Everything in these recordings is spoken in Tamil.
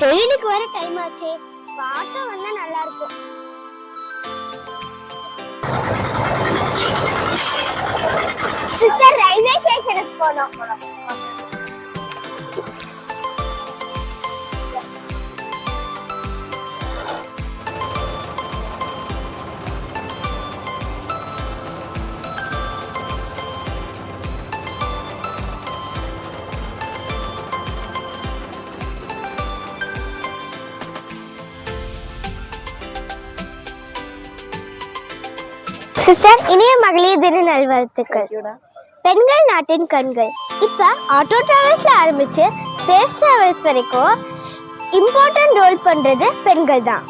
ட்ரெயினுக்கு வர டைம் ஆச்சே. ஆட்டோ வந்தா நல்லா இருக்கும். சிஸ்டர் ரயில்வே ஸ்டேஷனுக்கு போனோம். சிஸ்டர் இனிய மகளிர் தின நல்வாழ்த்துக்கள். பெண்கள் நாட்டின் கண்கள். இப்ப ஆட்டோ டிராவல்ஸ்ல ஆரம்பிச்சு ஸ்பேஸ் டிராவல்ஸ் வரைக்கும் இம்பார்ட்டன்ட் ரோல் பண்றது பெண்கள் தான்.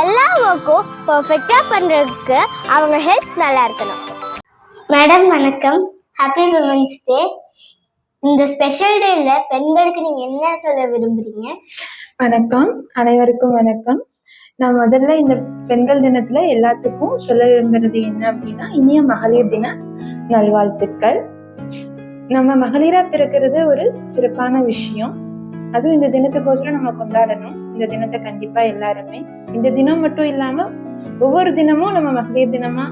எல்லா ஒர்க்கும் பர்ஃபெக்டா பண்றதுக்கு அவங்க ஹெல்த் நல்லா இருக்கணும். மேடம் வணக்கம். ஹாப்பி விமன்ஸ் டே இந்த ஸ்பெஷல் டேல பெண்களுக்கு நீங்க என்ன சொல்ல விரும்புறீங்க? வணக்கம். அனைவருக்கும் வணக்கம். நான் முதல்ல இந்த பெண்கள் தினத்துல எல்லாத்துக்கும் சொல்ல விரும்புறது என்ன அப்படின்னா இனிய மகளிர் தின நல்வாழ்த்துக்கள். நம்ம மகளிரா பிறக்கிறது ஒரு சிறப்பான விஷயம். அதுவும் இந்த தினத்துக்கோசரம் நம்ம கொண்டாடணும். இந்த தினத்தை கண்டிப்பா எல்லாருமே. இந்த தினம் மட்டும் இல்லாம ஒவ்வொரு தினமும் நம்ம மகளிர் தினமா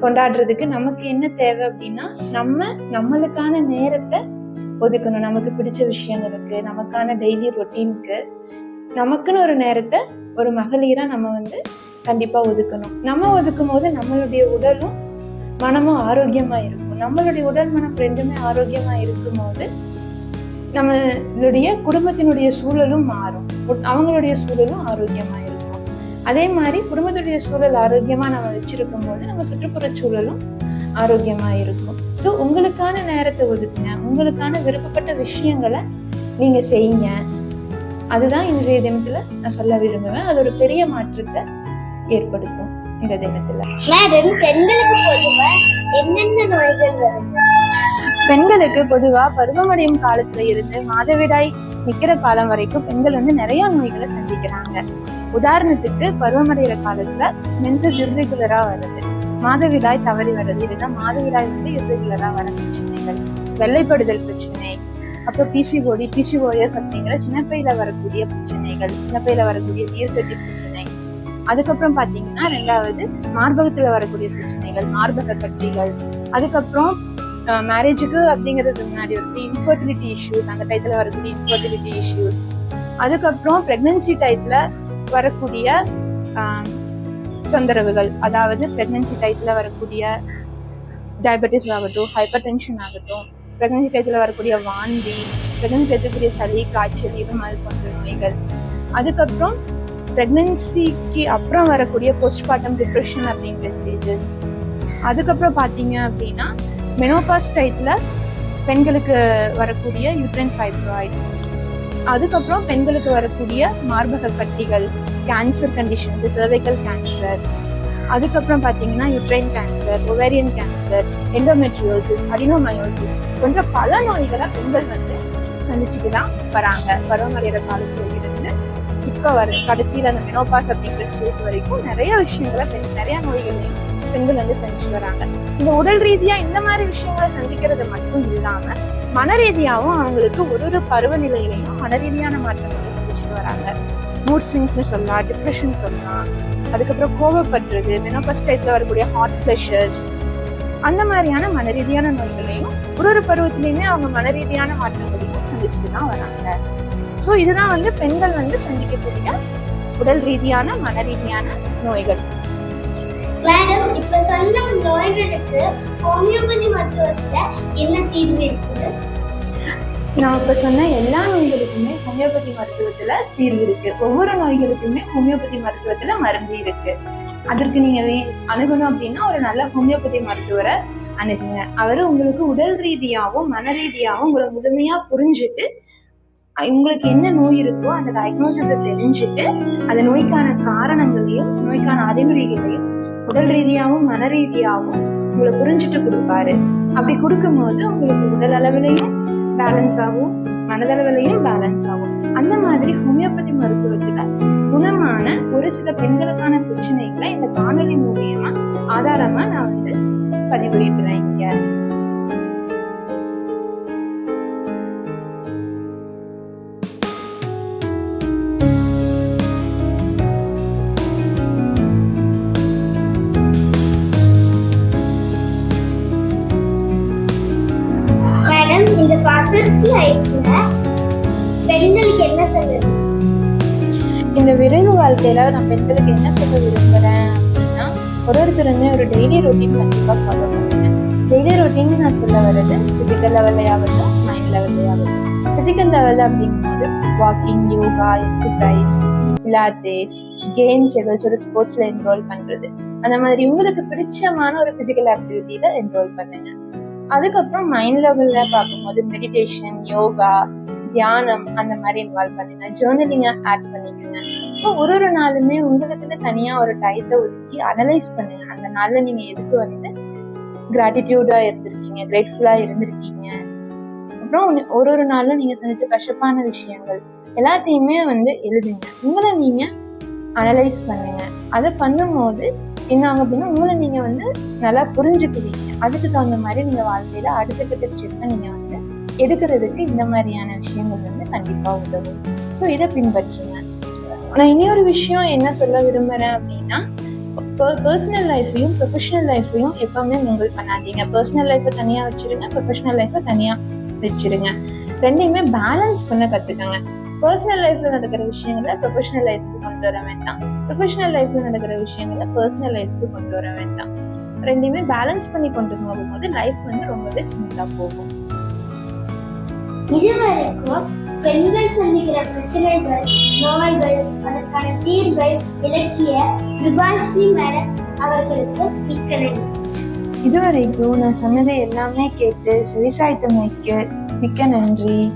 கொண்டாடுறதுக்கு நமக்கு என்ன தேவை அப்படின்னா நம்ம நம்மளுக்கான நேரத்தை ஒதுக்கணும். நமக்கு பிடிச்ச விஷயங்களுக்கு நமக்கான டெய்லி ரொட்டீனுக்கு நமக்குன்னு ஒரு நேரத்தை ஒரு மகளிராக நம்ம வந்து கண்டிப்பாக ஒதுக்கணும். நம்ம ஒதுக்கும் போது நம்மளுடைய உடலும் மனமும் ஆரோக்கியமாக இருக்கும். நம்மளுடைய உடல் மனம் ரெண்டுமே ஆரோக்கியமாக இருக்கும் போது நம்மளுடைய குடும்பத்தினுடைய சூழலும் மாறும். உட்- அவங்களுடைய சூழலும் ஆரோக்கியமாக இருக்கும். அதே மாதிரி குடும்பத்துடைய சூழல் ஆரோக்கியமாக நம்ம வச்சிருக்கும் போது நம்ம சுற்றுப்புற சூழலும் ஆரோக்கியமாக இருக்கும். ஸோ உங்களுக்கான நேரத்தை ஒதுக்குங்க. உங்களுக்கான விருப்பப்பட்ட விஷயங்களை நீங்கள் செய்யுங்க. அதுதான் இன்றைய தினத்துல நான் சொல்ல விரும்புவேன். அது ஒரு பெரிய மாற்றத்தை ஏற்படுத்தும் இந்த தினத்துல. என்னென்ன நோய்கள் வரும்? பெண்களுக்கு பொதுவா பருவமடையும் காலத்துல இருந்து மாதவிடாய் நிக்கிற காலம் வரைக்கும் பெண்கள் வந்து நிறைய நோய்களை சந்திக்கிறாங்க. உதாரணத்துக்கு பருவமடைகிற காலத்துல மென்சஸ் இர்ரெகுலரா வருது. மாதவிடாய் தவறி வருது இல்லைன்னா மாதவிடாய் வந்து இர்ரெகுலரா வர பிரச்சனைகள் வெள்ளைப்படுதல் பிரச்சனை அப்புறம் பிசிஓடி பிசிஓஎஸ் அப்படிங்கிற சின்னப்பையில வரக்கூடிய பிரச்சனைகள் சின்னப்பையில வரக்கூடிய நீர்க்கட்டி பிரச்சனை. அதுக்கப்புறம் பார்த்தீங்கன்னா ரெண்டாவது மார்பகத்தில் வரக்கூடிய பிரச்சனைகள் மார்பக கட்டிகள். அதுக்கப்புறம் மேரேஜுக்கு அப்படிங்கிறதுக்கு முன்னாடி வந்து இன்ஃபர்டிலிட்டி இஷ்யூஸ் அந்த டயத்துல வரக்கூடிய இன்ஃபர்டிலிட்டி இஷ்யூஸ் அதுக்கப்புறம் ப்ரெக்னன்சி டயத்துல வரக்கூடிய தொந்தரவுகள். அதாவது ப்ரெக்னென்சி டயத்துல வரக்கூடிய டயபெட்டிஸ் ஆகட்டும் ஹைப்பர் டென்ஷன் ஆகட்டும் பிரெக்னன்சி டயத்தில் வரக்கூடிய வாந்தி பிரெக்னன்சி டயத்துக்குரிய சளி காய்ச்சல் இது மாதிரி போன்ற நோய்கள். அதுக்கப்புறம் ப்ரெக்னன்சிக்கு அப்புறம் வரக்கூடிய போஸ்ட்மார்ட்டம் டிப்ரெஷன் அப்படிங்கிற ஸ்டேஜஸ் அதுக்கப்புறம் பார்த்தீங்க அப்படின்னா மெனோபாஸ் டயத்தில் பெண்களுக்கு வரக்கூடிய யூட்ரன் ஃபைப்ராய்டு அதுக்கப்புறம் பெண்களுக்கு வரக்கூடிய மார்பக கட்டிகள் கேன்சர் கண்டிஷன் சர்வைக்கல் கேன்சர் அதுக்கப்புறம் பார்த்தீங்கன்னா uterine cancer ovarian cancer endometriosis adenomyosis போன்ற பல நோய்களை பெண்கள் வந்து சந்திச்சுட்டு தான் வராங்க. பருவமடைகிற காலத்துல இருந்து இப்போ வர கடைசியில் அந்த மெனோபாஸ் அப்படிங்கிற ஸ்டேஜ் வரைக்கும் நிறைய விஷயங்களை பெண் நிறைய நோய்களையும் பெண்கள் வந்து சந்திச்சு வராங்க. இந்த உடல் ரீதியா இந்த மாதிரி விஷயங்களை சந்திக்கிறது மட்டும் இல்லாம மன ரீதியாவும் அவங்களுக்கு ஒரு ஒரு பருவநிலையிலையும் மன ரீதியான மாற்றங்களை சந்திச்சுட்டு வராங்க. மூட் ஸ்விங்ஸ்னு சொல்லலாம் டிப்ரெஷன் சொல்லலாம். அதுக்கப்புறம் கோவப்படுறது மெனோபஸ் டைப்ல வரக்கூடிய ஹார்ட் ஃபிளஷஸ் அந்த மாதிரியான மன ரீதியான நோய்களையும் ஒரு ஒரு பருவத்திலையுமே அவங்க மன ரீதியான மாற்றங்களையும் சந்திச்சுட்டு தான் வராங்க. ஸோ இதுதான் வந்து பெண்கள் வந்து சந்திக்கக்கூடிய உடல் ரீதியான மன ரீதியான நோய்கள். மேடம் இப்ப சொன்ன நோய்களுக்கு ஹோமியோபதி மருத்துவத்துல என்ன தீர்வு இருக்குது? நான் இப்ப சொன்ன எல்லா நோய்களுக்குமே ஹோமியோபதி மருத்துவத்துல தீர்வு இருக்கு. ஒவ்வொரு நோய்களுக்குமே ஹோமியோபதி மருத்துவத்துல மருந்து இருக்கு. அதற்கு நீங்க வே- அணுகணும் அப்படின்னா ஒரு நல்ல ஹோமியோபதி மருத்துவரை அணுகுங்க. அவர் உங்களுக்கு உடல் ரீதியாகவும் மன ரீதியாகவும் உங்களை முழுமையா புரிஞ்சுட்டு உங்களுக்கு என்ன நோய் இருக்கோ அந்த டயக்னோசிஸை தெரிஞ்சுட்டு அந்த நோய்க்கான காரணங்களையும் நோய்க்கான அறிகுறிகளையும் உடல் ரீதியாகவும் மன ரீதியாகவும் உங்களை புரிஞ்சுட்டு கொடுப்பாரு. அப்படி கொடுக்கும்போது உங்களுக்கு உடல் அளவிலையும் பேலன்ஸ் ஆகும் மனதளவிலையும் பேலன்ஸ் ஆகும். அந்த மாதிரி ஹோமியோபதி மருத்துவத்துல ஒரு சில பெண்களுக்கான பிரச்சனைகளை இந்த காணொலி மூலியமா ஆதாரமா நான் வந்து பதிவிடுறேன் இங்க. இந்த பர்சன்ஸ் லைஃப்ல பெண்களுக்கு என்ன சொல்லுது இந்த விரைவு வாழ்க்கையில நான் பெண்களுக்கு என்ன சொல்ல விரும்புகிறேன் அப்படின்னா ஒரு ஒருத்தருமே ஒரு டெய்லி ரொட்டீன் கண்டிப்பாக ஃபாலோ பண்ணுவேன் டெய்லி ரொட்டீன் நான் சொல்ல வர்றது ஃபிசிக்கல் லெவல்லையாகட்டும் மைண்ட் லெவல்லையாகட்டும் ஃபிசிக்கல் லெவல் அப்படிங்கும்போது walking yoga exercise pilates games ஏதாச்சும் ஒரு ஸ்போர்ட்ஸ்ல என்ரோல் பண்றது. அந்த மாதிரி உங்களுக்கு பிடிச்சமான ஒரு பிசிக்கல் ஆக்டிவிட்டியில என்ரோல் பண்ணுங்க. அதுக்கப்புறம் மைண்ட் லெவல்ல பார்க்கும்போது மெடிடேஷன் யோகா தியானம் அந்த மாதிரி இன்வால்வ் பண்ணுங்க ஜேர்னலிங்க ஆட் பண்ணிக்கோங்க. இப்போ ஒரு ஒரு நாளுமே உங்களுக்குன்னு தனியா ஒரு டயத்தை ஒதுக்கி அனலைஸ் பண்ணுங்க. அந்த நாள்ல நீங்க எதுக்கு வந்து கிராட்டிடியூடா இருந்திருக்கீங்க கிரேட்ஃபுல்லா இருந்திருக்கீங்க? அப்புறம் ஒரு ஒரு நாளும் நீங்க சந்திச்ச கஷ்டப்பான விஷயங்கள் எல்லாத்தையுமே வந்து எழுதுங்க. உங்களை நீங்க அனலைஸ் பண்ணுங்க. அதை பண்ணும்போது என்ன ஆகும் அப்படின்னா உங்களை நீங்க வந்து நல்லா புரிஞ்சுக்குவீங்க. அதுக்கு தகுந்த மாதிரி நீங்க வாழ்க்கையில அடுத்த கட்ட ஸ்டெப்பை நீங்க வந்து எடுக்கிறதுக்கு இந்த மாதிரியான விஷயங்கள் வந்து கண்டிப்பாக உதவும். ஸோ இதை பின்பற்றுங்க. நான் இனியொரு விஷயம் என்ன சொல்ல விரும்புகிறேன் அப்படின்னா பர்சனல் லைஃப்பையும் ப்ரொஃபஷனல் லைஃப்பையும் எப்பவுமே மிங்கிள் பண்ணாதீங்க. பர்சனல் லைஃப்பை தனியாக வச்சிருங்க ப்ரொஃபஷனல் லைஃப்பை தனியாக வச்சுருங்க. ரெண்டையுமே பேலன்ஸ் பண்ண கற்றுக்கங்க பர்சனல் லைஃப்பில் நடக்கிற விஷயங்களை ப்ரொஃபஷனல் லைஃப்க்கு கொண்டு வர வேண்டாம். ப்ரொஃபஷனல் லைஃப்பில் நடக்கிற விஷயங்களை பர்சனல் லைஃப்க்கு கொண்டு வர வேண்டாம். ரெண்டையுமே பேலன்ஸ் பண்ணி கொண்டு போகும்போது லைஃப் வந்து ரொம்பவே ஸ்மூத்தாக போகும். இதுவரைக்கும் பெண்கள் சந்திக்கிற பிரச்சனைகள் நோய்கள் அதற்கான தீர்வுகள் விளக்கிய விபாஷினி மேடம் அவர்களுக்கு மிக்க நன்றி. இதுவரைக்கும் நான் சொன்னதை எல்லாமே கேட்டு செவிசாய்த்தமைக்கு மிக்க நன்றி.